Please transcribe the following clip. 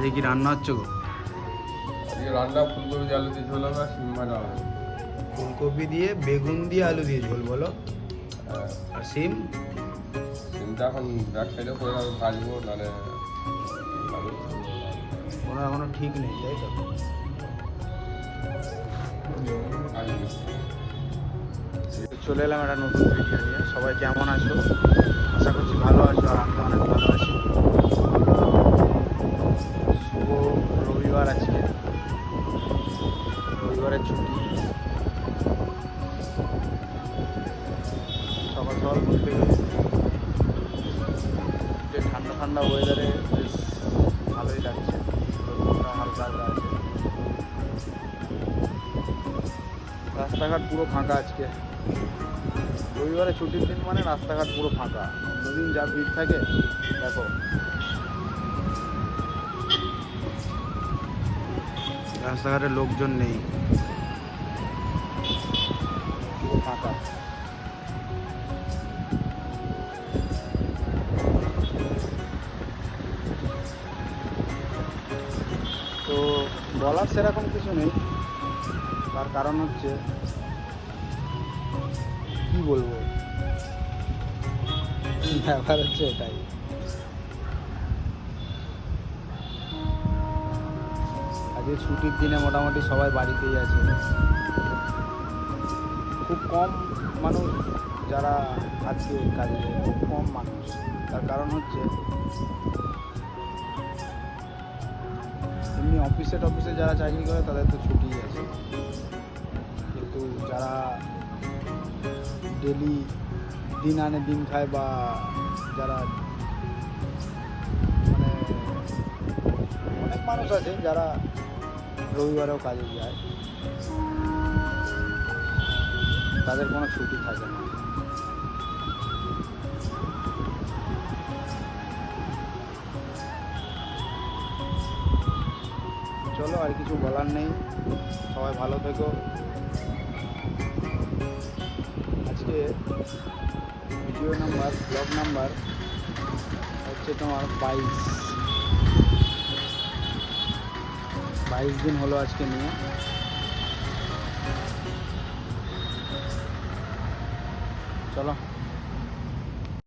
রান্না হচ্ছে গো? আজকে রান্না ফুলকপি দিয়ে আলু দিয়ে ঝোল হবে আর শিম ভাজা হবে। ফুলকপি দিয়ে বেগুন দিয়ে আলু দিয়ে ঝোল বলো। হ্যাঁ, আর সিম? শিমটা এখন ব্যাক সাইডে করে আমি ভাজবো নাহলে কোনো এখনও ঠিক নেই তাই তো? চলে এলাম একটা নতুন ভিডিও নিয়ে। সবাই কেমন আছো? আশা করছি ভালো আছো আর আমি অনেক ভালো রবিবারের ছুটি। সকাল সকাল ঘুম থেকে যে ঠান্ডা ঠান্ডা ওয়েদারে বেশ ভালোই লাগছে। হালকা হালকা আছে। রাস্তাঘাট পুরো ফাঁকা আজকে। রবিবারে ছুটির দিন মানে রাস্তাঘাট পুরো ফাঁকা। অন্যদিন যা ভিড় থাকে, দেখো। রাস্তাঘাটে লোকজন নেই। ফাঁকা তো বলার সেরকম কিছু নেই। তার কারণ হচ্ছে, কি বলব? ব্যাপার হচ্ছে এটাই। আজকে ছুটির দিনে মোটামুটি সবাই বাড়িতেই আছে। খুব কম মানুষ যারা আজকে কাজে খুব কম মানুষ। তার কারণ হচ্ছে, এমনি অফিসে টফিসে যারা চাকরি করে তাদের তো ছুটি আছে। কিন্তু যারা ডেলি দিন আনে দিন খায় বা যারা মানে অনেক মানুষ আছে যারা রবিবারেও কাজে যায়। তাদের কোনো ছুটি থাকে না। চলো, আর কিছু বলার নেই। সবাই ভালো থেকো। আজকে ভিডিও নাম্বার, ব্লগ নাম্বার হচ্ছে তোমার বাইশ। বাইশ দিন হলো আজকে নিয়ে চলো